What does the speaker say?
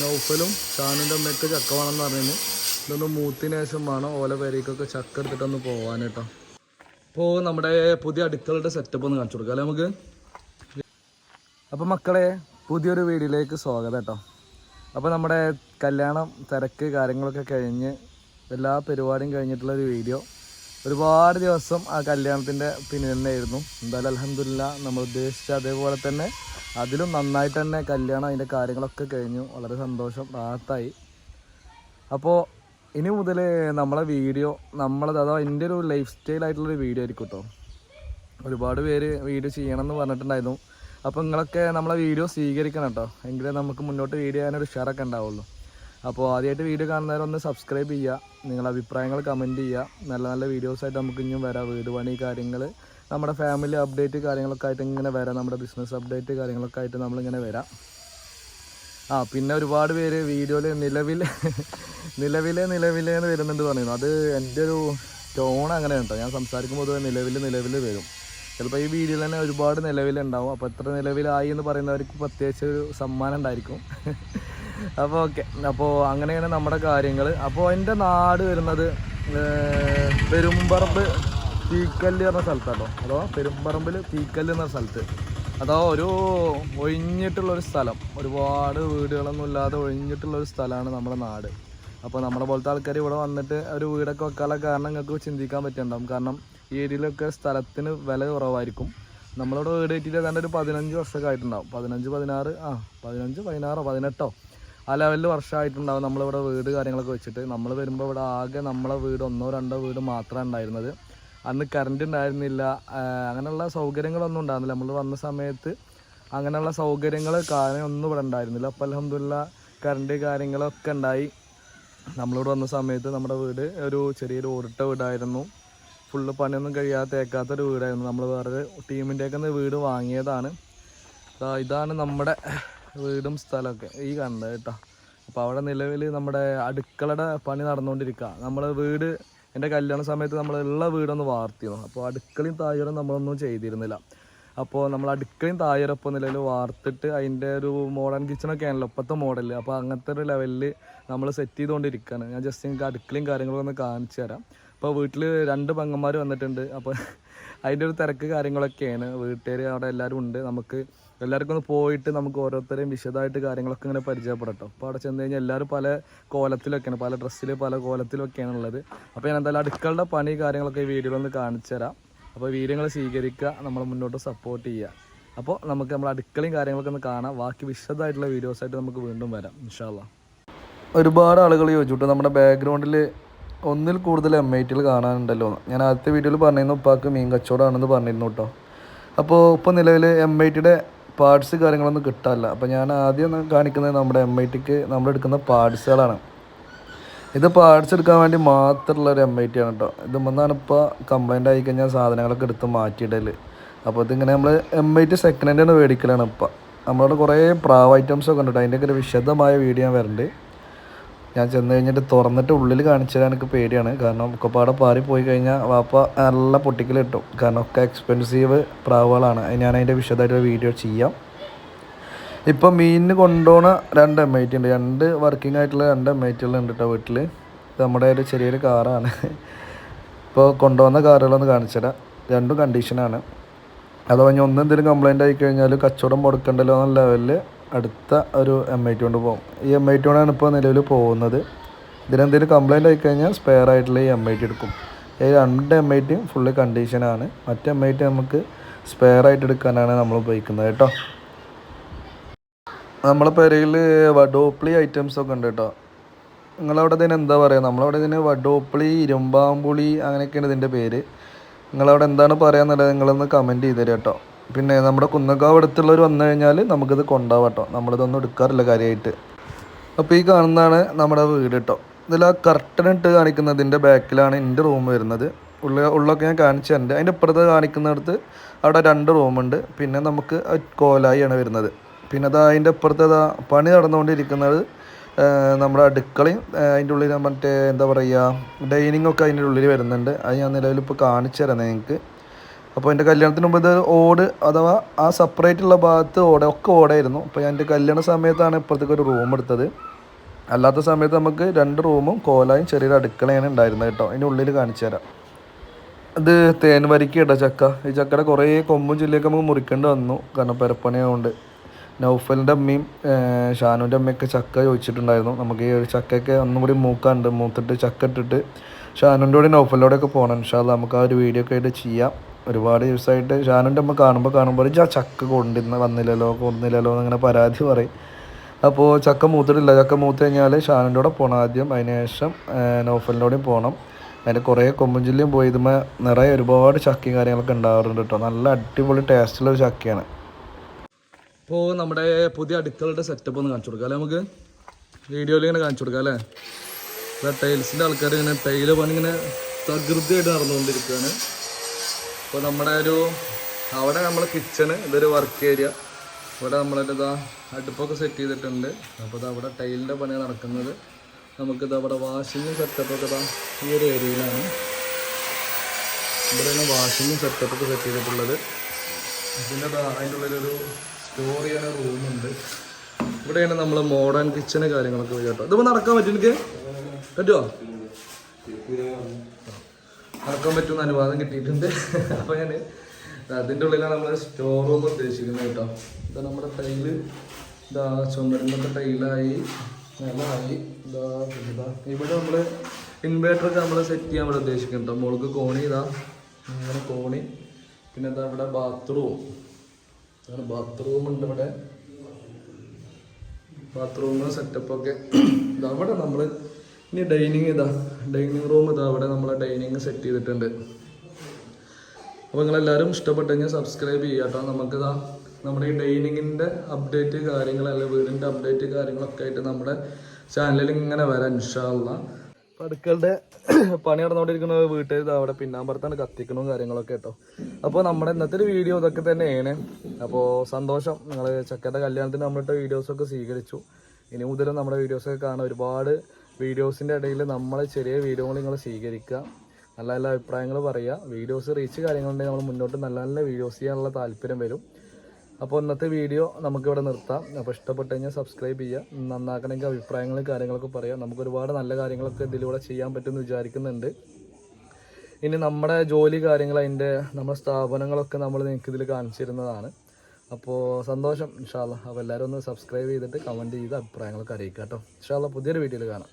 നൗഫലും ഷാനിന്റെ അമ്മയ്ക്ക് ചക്ക വേണമെന്ന് പറഞ്ഞു ഇതൊന്ന് മൂത്തിന് ശേഷം വേണം ഓല പേരേക്കൊക്കെ ചക്ക എടുത്തിട്ടൊന്ന് പോവാൻ കേട്ടോ. ഇപ്പോൾ നമ്മുടെ പുതിയ അടുക്കളയുടെ സെറ്റപ്പ് ഒന്ന് കാണിച്ചു കൊടുക്കാം നമുക്ക്? അപ്പോൾ മക്കളെ പുതിയൊരു വീഡിയോയിലേക്ക് സ്വാഗതം കേട്ടോ. അപ്പോൾ നമ്മുടെ കല്യാണം തിരക്ക് കാര്യങ്ങളൊക്കെ കഴിഞ്ഞ് എല്ലാ പരിപാടിയും കഴിഞ്ഞിട്ടുള്ളൊരു വീഡിയോ. ഒരുപാട് ദിവസം ആ കല്യാണത്തിന്റെ പിന്നിൽ തന്നെയായിരുന്നു. എന്തായാലും അലഹമില്ല നമ്മൾ ഉദ്ദേശിച്ച അതേപോലെ തന്നെ അതിലും നന്നായിട്ട് തന്നെ കല്യാണം അതിന്റെ കാര്യങ്ങളൊക്കെ കഴിഞ്ഞു. വളരെ സന്തോഷം റാത്തായി അപ്പോൾ ഇനി മുതൽ നമ്മളെ വീഡിയോ നമ്മളത് അഥവാ എന്റെ ഒരു ലൈഫ് സ്റ്റൈൽ ആയിട്ടുള്ളൊരു വീഡിയോ ആയിരിക്കും കേട്ടോ. ഒരുപാട് പേര് വീഡിയോ ചെയ്യണം എന്ന് പറഞ്ഞിട്ടുണ്ടായിരുന്നു. അപ്പോൾ നിങ്ങളൊക്കെ നമ്മളെ വീഡിയോ സ്വീകരിക്കണം കേട്ടോ. എങ്കിലേ നമുക്ക് മുന്നോട്ട് വീഡിയോ ചെയ്യാനൊരു ഉഷാറൊക്കെ ഉണ്ടാവുള്ളൂ. അപ്പോൾ ആദ്യമായിട്ട് വീഡിയോ കാണുന്നവരെ ഒന്ന് സബ്സ്ക്രൈബ് ചെയ്യുക. നിങ്ങളുടെ അഭിപ്രായങ്ങൾ കമന്റ് ചെയ്യുക. നല്ല നല്ല വീഡിയോസായിട്ട് നമുക്ക് ഇനിയും വരാം. വീട് പണി കാര്യങ്ങൾ നമ്മുടെ ഫാമിലി അപ്ഡേറ്റ് കാര്യങ്ങളൊക്കെ ആയിട്ട് ഇങ്ങനെ വരാം. നമ്മുടെ ബിസിനസ് അപ്ഡേറ്റ് കാര്യങ്ങളൊക്കെ ആയിട്ട് നമ്മളിങ്ങനെ വരാം. ആ പിന്നെ ഒരുപാട് പേര് വീഡിയോയിൽ നിലവിൽ നിലവിലെ നിലവിലെ എന്ന് വരുന്നുണ്ട് പറയുന്നു. അത് എന്റെ ഒരു ടോൺ അങ്ങനെ കേട്ടോ ഞാൻ സംസാരിക്കുമ്പോൾ പൊതുവെ നിലവിൽ നിലവിൽ വരും. ചിലപ്പോൾ ഈ വീഡിയോയിൽ തന്നെ ഒരുപാട് നിലവിലുണ്ടാവും. അപ്പോൾ എത്ര നിലവിലായി എന്ന് പറയുന്നവർക്ക് പ്രത്യേകിച്ച് ഒരു സമ്മാനം ഉണ്ടായിരിക്കും. അപ്പോൾ ഓക്കെ അപ്പോൾ അങ്ങനെയാണ് നമ്മുടെ കാര്യങ്ങൾ അപ്പോൾ എന്റെ നാട് വരുന്നത് പെരുമ്പറമ്പ് തീക്കല്ല് പറഞ്ഞ സ്ഥലത്താട്ടോ. അതോ പെരുമ്പറമ്പിൽ തീക്കല്ല് എന്ന സ്ഥലത്ത്. അതോ ഒരു ഒഴിഞ്ഞിട്ടുള്ളൊരു സ്ഥലം. ഒരുപാട് വീടുകളൊന്നും ഇല്ലാതെ ഒഴിഞ്ഞിട്ടുള്ളൊരു സ്ഥലമാണ് നമ്മുടെ നാട്. അപ്പോൾ നമ്മളെ പോലത്തെ ആൾക്കാർ ഇവിടെ വന്നിട്ട് ഒരു വീടൊക്കെ വെക്കാനുള്ള കാരണം നിങ്ങൾക്ക് ചിന്തിക്കാൻ പറ്റുന്നുണ്ടാവും. കാരണം ഈ ഏരിയയിലൊക്കെ സ്ഥലത്തിന് വില കുറവായിരിക്കും. നമ്മളിവിടെ വീട് കയറ്റിയിട്ട് ഏതാണ്ട് ഒരു പതിനഞ്ച് വർഷമൊക്കെ ആയിട്ടുണ്ടാവും. പതിനഞ്ച് പതിനാറ് ആ പതിനഞ്ച് പതിനാറോ പതിനെട്ടോ ആ ലെവലിൽ വർഷമായിട്ടുണ്ടാവും നമ്മളിവിടെ വീട് കാര്യങ്ങളൊക്കെ വെച്ചിട്ട്. നമ്മൾ വരുമ്പോൾ ഇവിടെ ആകെ നമ്മളെ വീട് ഒന്നോ രണ്ടോ വീട് മാത്രമേ ഉണ്ടായിരുന്നത്. അന്ന് കറണ്ട് ഉണ്ടായിരുന്നില്ല. അങ്ങനെയുള്ള സൗകര്യങ്ങളൊന്നും ഉണ്ടായിരുന്നില്ല. നമ്മൾ വന്ന സമയത്ത് അങ്ങനെയുള്ള സൗകര്യങ്ങൾ കാര്യമൊന്നും ഇവിടെ ഉണ്ടായിരുന്നില്ല. അപ്പോൾ അലഹമില്ല കറണ്ട് കാര്യങ്ങളൊക്കെ ഉണ്ടായി. നമ്മളിവിടെ വന്ന സമയത്ത് നമ്മുടെ വീട് ഒരു ചെറിയൊരു ഓടിട്ട വീടായിരുന്നു. ഫുള്ള് പണിയൊന്നും കഴിയാതെ തേക്കാത്തൊരു വീടായിരുന്നു. നമ്മൾ വേറൊരു ടീമിന്റെയൊക്കെ വീട് വാങ്ങിയതാണ്. ഇതാണ് നമ്മുടെ വീടും സ്ഥലമൊക്കെ ഈ കാണുന്നത് കേട്ടോ. അപ്പോൾ അവിടെ നിലവിൽ നമ്മുടെ അടുക്കളയുടെ പണി നടന്നുകൊണ്ടിരിക്കുക നമ്മൾ വീട് എന്റെ കല്യാണ സമയത്ത് നമ്മളുള്ള വീടൊന്ന് വാർത്തിരുന്നു. അപ്പോൾ അടുക്കളയും തായറും നമ്മളൊന്നും ചെയ്തിരുന്നില്ല. അപ്പോൾ നമ്മൾ അടുക്കളയും താഴെയൊപ്പം നിലവിൽ വാർത്തിട്ട് അതിന്റെ ഒരു മോഡേൺ കിച്ചണൊക്കെ ആണല്ലോ ഇപ്പോഴത്തെ മോഡൽ അപ്പോൾ അങ്ങനത്തെ ഒരു ലെവലിൽ നമ്മൾ സെറ്റ് ചെയ്തുകൊണ്ടിരിക്കുകയാണ് ഞാൻ ജസ്റ്റ് നിങ്ങൾക്ക് അടുക്കളയും കാര്യങ്ങളൊക്കെ ഒന്ന് കാണിച്ചു തരാം. അപ്പോൾ വീട്ടിൽ രണ്ട് പെങ്ങന്മാർ വന്നിട്ടുണ്ട്. അപ്പോൾ അതിന്റെ ഒരു തിരക്ക് കാര്യങ്ങളൊക്കെയാണ്. വീട്ടുകാർ അവിടെ എല്ലാവരും ഉണ്ട്. നമുക്ക് എല്ലാവർക്കും ഒന്ന് പോയിട്ട് നമുക്ക് ഓരോരുത്തരെയും വിശദമായിട്ട് കാര്യങ്ങളൊക്കെ ഇങ്ങനെ പരിചയപ്പെടട്ടോ. അപ്പോൾ അവിടെ ചെന്ന് കഴിഞ്ഞാൽ എല്ലാവരും പല കോലത്തിലൊക്കെയാണ് പല ഡ്രസ്സിൽ പല കോലത്തിലൊക്കെയാണ് ഉള്ളത്. അപ്പോൾ ഞാൻ എന്തായാലും അടുക്കളുടെ പണി കാര്യങ്ങളൊക്കെ ഈ വീഡിയോയിൽ ഒന്ന് കാണിച്ചു തരാം. അപ്പോൾ വീഡിയോകൾ സ്വീകരിക്കുക നമ്മൾ മുന്നോട്ട് സപ്പോർട്ട് ചെയ്യുക. അപ്പോൾ നമുക്ക് നമ്മൾ അടുക്കളയും കാര്യങ്ങളൊക്കെ ഒന്ന് കാണാം. ബാക്കി വിശദമായിട്ടുള്ള വീഡിയോസായിട്ട് നമുക്ക് വീണ്ടും വരാം ഇൻഷാല്ല ഒരുപാട് ആളുകൾ ചോദിച്ചു നമ്മുടെ ബാക്ക്ഗ്രൗണ്ടിൽ ഒന്നിൽ കൂടുതൽ എം ഐ ടികൾ കാണാനുണ്ടല്ലോ. ഞാൻ ആദ്യത്തെ വീഡിയോയിൽ പറഞ്ഞിരുന്നു ഉപ്പാക്ക് മീൻ കച്ചവടമാണെന്ന് പറഞ്ഞിരുന്നു കേട്ടോ. അപ്പോൾ ഇപ്പോൾ നിലവിൽ എം ഐ ടിയുടെ പാർട്സ് കാര്യങ്ങളൊന്നും കിട്ടാനില്ല അപ്പോൾ ഞാൻ ആദ്യം കാണിക്കുന്നത് നമ്മുടെ എം ഐ ടിക്ക് നമ്മളെടുക്കുന്ന പാർട്സുകളാണ് ഇത് പാർട്സ് എടുക്കാൻ വേണ്ടി മാത്രമുള്ള ഒരു എം ഐ ടി ആണ് കേട്ടോ. ഇതുമെന്നാണ് ഇപ്പോൾ കംപ്ലൈന്റ് ആയി കഴിഞ്ഞാൽ സാധനങ്ങളൊക്കെ എടുത്ത് മാറ്റിയിടൽ അപ്പോൾ ഇതിങ്ങനെ നമ്മൾ M I T second hand മേടിക്കലാണ് ഇപ്പോൾ നമ്മളോട് കുറേ പ്രാവ് ഐറ്റംസ് ഒക്കെ ഉണ്ട് കേട്ടോ. അതിന്റെയൊക്കെ ഒരു വിശദമായ വീഡിയോ ഞാൻ വരുന്നുണ്ട് ഞാൻ ചെന്ന് കഴിഞ്ഞിട്ട് തുറന്നിട്ട് ഉള്ളിൽ കാണിച്ചു തരാൻ എനിക്ക് പേടിയാണ്. കാരണം ഒക്കെപ്പാടെ പാറി പോയി കഴിഞ്ഞാൽ വാപ്പ നല്ല പൊട്ടിക്കൽ കിട്ടും കാരണം ഒക്കെ എക്സ്പെൻസീവ് പ്രാവുകളാണ്. ഞാൻ അതിന്റെ വിശദമായിട്ട് വീഡിയോ ചെയ്യാം. ഇപ്പം മീനിന് കൊണ്ടുപോണ രണ്ട് എം ഐ ടി ഉണ്ട്. രണ്ട് വർക്കിംഗ് ആയിട്ടുള്ള രണ്ട് എം ഐ ടികളുണ്ട് കേട്ടോ വീട്ടിൽ നമ്മുടെ ഒരു ചെറിയൊരു കാറാണ് ഇപ്പോൾ കൊണ്ടുവന്ന കാറുകളൊന്ന് കാണിച്ചുതരാം രണ്ടും കണ്ടീഷനാണ് അത് കഴിഞ്ഞ് ഒന്നെന്തെങ്കിലും എന്തെങ്കിലും കംപ്ലൈന്റ് ആയി കഴിഞ്ഞാൽ കച്ചവടം മുടക്കണ്ടല്ലോ എന്ന ലെവലിൽ അടുത്ത ഒരു എം ഐ ടി കൊണ്ട് പോകും. ഈ എം ഐ ടി കൊണ്ടാണ് ഇപ്പോൾ നിലവിൽ പോകുന്നത്. ഇതിനെന്തെങ്കിലും ആയി കഴിഞ്ഞാൽ സ്പെയർ ആയിട്ടുള്ള ഈ എം ഐ ടി എടുക്കും. ഈ രണ്ട് എം ഐ ടിയും ഫുള്ള് കണ്ടീഷനാണ് മറ്റേ എം ഐ ടി നമുക്ക് സ്പെയർ ആയിട്ട് എടുക്കാനാണ് നമ്മൾ ഉപയോഗിക്കുന്നത് കേട്ടോ. നമ്മളെ പെരയിൽ വഡോപ്ലി ഐറ്റംസ് ഒക്കെ ഉണ്ട് കേട്ടോ. നിങ്ങളവിടെ ഇതിന് എന്താ പറയുക നമ്മളവിടെ ഇതിന് വഡോപ്ലി ഇരുമ്പാമ്പുളി അങ്ങനെയൊക്കെയാണ് ഇതിന്റെ പേര്. നിങ്ങളവിടെ എന്താണ് പറയാന്നുള്ളത് നിങ്ങളൊന്ന് കമന്റ് ചെയ്ത് തരാം കേട്ടോ. പിന്നെ നമ്മുടെ കുന്നക്കാവ് അടുത്തുള്ളവർ വന്നു കഴിഞ്ഞാൽ നമുക്കിത് കൊണ്ടുപോകാം കേട്ടോ നമ്മളിതൊന്നും എടുക്കാറില്ല കാര്യമായിട്ട് അപ്പോൾ ഈ കാണുന്നതാണ് നമ്മുടെ വീട് കേട്ടോ ഇതിൽ ആ കർട്ടൻ ഇട്ട് കാണിക്കുന്നതിന്റെ ബാക്കിലാണ് എന്റെ റൂം വരുന്നത്. ഉള്ള ഉള്ളൊക്കെ ഞാൻ കാണിച്ചു തരണ്ട്. അതിന്റെ ഇപ്പുറത്ത് കാണിക്കുന്നിടത്ത് അവിടെ രണ്ട് റൂമുണ്ട് പിന്നെ നമുക്ക് കോലായിയാണ് വരുന്നത്. പിന്നെ അത് അതിന്റെ ഇപ്പുറത്ത് അതാ പണി നടന്നുകൊണ്ടിരിക്കുന്നത് നമ്മുടെ അടുക്കളയും അതിന്റെ ഉള്ളിൽ മറ്റേ എന്താ പറയുക ഡൈനിങ്ങൊക്കെ അതിന്റെ ഉള്ളിൽ വരുന്നുണ്ട്. അത് ഞാൻ നിലവിൽ ഇപ്പോൾ കാണിച്ചു തരാം നിങ്ങൾക്ക് അപ്പോൾ എന്റെ കല്യാണത്തിന് മുമ്പ് ഇത് ഓട് അഥവാ ആ സെപ്പറേറ്റ് ഉള്ള ഭാഗത്ത് ഓട ഒക്കെ ഓടായിരുന്നു. അപ്പോൾ ഞാൻ എന്റെ കല്യാണ സമയത്താണ് ഇപ്പോഴത്തേക്ക് ഒരു റൂം എടുത്തത്. അല്ലാത്ത സമയത്ത് നമുക്ക് രണ്ട് റൂമും കോലായും ചെറിയൊരു അടുക്കളയാണ് ഉണ്ടായിരുന്നത് കേട്ടോ. അതിന്റെ ഉള്ളിൽ കാണിച്ചു തരാം. ഇത് തേൻ വരിക്കട്ടോ ചക്ക. ഈ ചക്കയുടെ കുറേ കൊമ്പും ചില്ലയൊക്കെ നമുക്ക് മുറിക്കേണ്ടി വന്നു. കാരണം പെരപ്പണിയായതുകൊണ്ട് നൗഫലിന്റെ അമ്മയും ഷാനുവിന്റെ അമ്മയൊക്കെ ചക്ക ചോദിച്ചിട്ടുണ്ടായിരുന്നു. നമുക്ക് ഈ ഒരു ചക്കയൊക്കെ ഒന്നും കൂടി മൂക്കാണ്ട് മൂത്തിട്ട് ചക്ക ഇട്ടിട്ട് ഷാനുവിന്റെ കൂടെ നൗഫലിന്റെ ഒക്കെ പോകണം. ഇൻഷാല്ല നമുക്ക് ആ ഒരു വീഡിയോ ഒക്കെ ആയിട്ട് ചെയ്യാം. ഒരുപാട് ദിവസമായിട്ട് ഷാനുണ്ട് അമ്മ കാണുമ്പോൾ കാണുമ്പോൾ ആ ചക്ക കൊണ്ടിന്ന് വന്നില്ലല്ലോ കൊന്നില്ലല്ലോ എന്നിങ്ങനെ പരാതി പറയും. അപ്പോൾ ചക്ക മൂത്തിട്ടില്ല. ചക്ക മൂത്ത് കഴിഞ്ഞാൽ ഷാനിന്റെ കൂടെ പോകണം ആദ്യം. അതിന് ശേഷം നോഫലിനോടെയും പോകണം അതിന്റെ കുറേ കൊമ്പൻ ജില്ലയും പോയി. ഇതുമ്മ നിറയെ ഒരുപാട് ചക്കയും കാര്യങ്ങളൊക്കെ ഉണ്ടാവാറുണ്ട് കേട്ടോ നല്ല അടിപൊളി ടേസ്റ്റുള്ള ഒരു ചക്കയാണ്. ഇപ്പോൾ നമ്മുടെ പുതിയ അടുക്കളയുടെ സെറ്റപ്പ് ഒന്ന് കാണിച്ചു കൊടുക്കാം അല്ലേ നമുക്ക്? വീഡിയോയിൽ ഇങ്ങനെ കാണിച്ചു കൊടുക്കാം അല്ലേ? ടൈൽസിന്റെ ആൾക്കാർ ഇങ്ങനെ ടൈൽ പണി ഇങ്ങനെ തകൃതിയായിട്ട് നടന്നുകൊണ്ടിരിക്കുകയാണ് ഇപ്പോൾ നമ്മുടെ ഒരു അവിടെ നമ്മൾ കിച്ചണ് ഇതൊരു വർക്ക് ഏരിയ ഇവിടെ നമ്മളൊരു ഇതാ അടുപ്പൊക്കെ സെറ്റ് ചെയ്തിട്ടുണ്ട്. അപ്പോൾ അവിടെ ടൈലിന്റെ പണി നടക്കുന്നത്. നമുക്കിത് അവിടെ വാഷിങ്ങും സെറ്റപ്പൊക്കെ ഇതാ ഈ ഒരു ഏരിയയിലാണ് ഇവിടെയാണ് വാഷിങ്ങും സെറ്റപ്പൊക്കെ സെറ്റ് ചെയ്തിട്ടുള്ളത്. ദാ അതിന്റെ ഉള്ളിലൊരു സ്റ്റോർ ചെയ്യാൻ റൂമുണ്ട് ഇവിടെയാണ് നമ്മൾ മോഡേൺ കിച്ചണ് കാര്യങ്ങളൊക്കെ കേട്ടോ. ഇതിപ്പോൾ നടക്കാൻ പറ്റും എനിക്ക്? പറ്റുമോ നടക്കാൻ പറ്റുന്ന അനുവാദം കിട്ടിയിട്ടുണ്ട്. അപ്പോൾ ഞാൻ അതിന്റെ ഉള്ളിലാണ് നമ്മൾ സ്റ്റോർ റൂം ഉദ്ദേശിക്കുന്നത് കേട്ടോ. ഇതാ നമ്മുടെ ടൈൽ ഇതാ ചുമരുന്നത്തെ ടൈലായി നിലമായി നമ്മൾ ഇതാ ഇവിടെ നമ്മൾ ഇൻവേർട്ടറൊക്കെ നമ്മൾ സെറ്റ് ചെയ്യാൻ ഇവിടെ ഉദ്ദേശിക്കുന്നുണ്ട് മുളക് കോണി ഇതാ. ഇങ്ങനെ കോണി. പിന്നെ എന്താ ഇവിടെ ബാത്റൂം അങ്ങനെ ബാത്റൂം ഉണ്ട് ഇവിടെ. ബാത്റൂം സെറ്റപ്പൊക്കെ ഇതാ അവിടെ നമ്മൾ ഇനി ഡൈനിങ് ഇതാ. ഡൈനിങ് റൂം ഇതാ. അവിടെ നമ്മളെ ഡൈനിങ് സെറ്റ് ചെയ്തിട്ടുണ്ട്. അപ്പോൾ നിങ്ങളെല്ലാവരും ഇഷ്ടപ്പെട്ടു കഴിഞ്ഞാൽ സബ്സ്ക്രൈബ് ചെയ്യുക കേട്ടോ. നമുക്കിതാ നമ്മുടെ ഈ ഡൈനിങ്ങിന്റെ അപ്ഡേറ്റ് കാര്യങ്ങൾ അല്ലെങ്കിൽ വീടിന്റെ അപ്ഡേറ്റ് കാര്യങ്ങളൊക്കെ ആയിട്ട് നമ്മുടെ ചാനലിൽ ഇങ്ങനെ വരാം ഇൻഷാല്ല അപ്പം അടുക്കളുടെ പണി നടന്നുകൊണ്ടിരിക്കുന്ന വീട്ടിൽ അവിടെ പിന്നാമ്പുറത്താണ് കത്തിക്കണവും കാര്യങ്ങളൊക്കെ കേട്ടോ. അപ്പോൾ നമ്മുടെ ഇന്നത്തെ ഒരു വീഡിയോ ഇതൊക്കെ തന്നെയാണ്. അപ്പോൾ സന്തോഷം. നിങ്ങൾ ചക്കയുടെ കല്യാണത്തിന് നമ്മളിട്ട വീഡിയോസൊക്കെ സ്വീകരിച്ചു. ഇനി മുതലും നമ്മുടെ വീഡിയോസൊക്കെ കാണാൻ ഒരുപാട് വീഡിയോസിന്റെ ഇടയിൽ നമ്മളെ ചെറിയ വീഡിയോകൾ നിങ്ങൾ സ്വീകരിക്കുക. നല്ല നല്ല അഭിപ്രായങ്ങൾ പറയുക. വീഡിയോസ് റീച്ച് കാര്യങ്ങളുണ്ടെങ്കിൽ നമ്മൾ മുന്നോട്ട് നല്ല നല്ല വീഡിയോസ് ചെയ്യാനുള്ള താല്പര്യം വരും. അപ്പോൾ ഇന്നത്തെ വീഡിയോ നമുക്കിവിടെ നിർത്താം. അപ്പോൾ ഇഷ്ടപ്പെട്ട് കഴിഞ്ഞാൽ സബ്സ്ക്രൈബ് ചെയ്യുക. നന്നാക്കണമെങ്കിൽ അഭിപ്രായങ്ങളും കാര്യങ്ങളൊക്കെ പറയാം നമുക്ക് ഒരുപാട് നല്ല കാര്യങ്ങളൊക്കെ ഇതിലൂടെ ചെയ്യാൻ പറ്റുമെന്ന് വിചാരിക്കുന്നുണ്ട്. ഇനി നമ്മുടെ ജോലി കാര്യങ്ങൾ അതിന്റെ നമ്മുടെ സ്ഥാപനങ്ങളൊക്കെ നമ്മൾ നിങ്ങൾക്ക് ഇതിൽ കാണിച്ചു തരുന്നതാണ്. അപ്പോൾ സന്തോഷം. ഇൻഷാല്ല അപ്പോൾ എല്ലാവരും ഒന്ന് സബ്സ്ക്രൈബ് ചെയ്തിട്ട് കമന്റ് ചെയ്ത് അഭിപ്രായങ്ങളൊക്കെ അറിയിക്കാം കേട്ടോ. ഇൻഷാല്ല പുതിയൊരു വീഡിയോയിൽ കാണാം.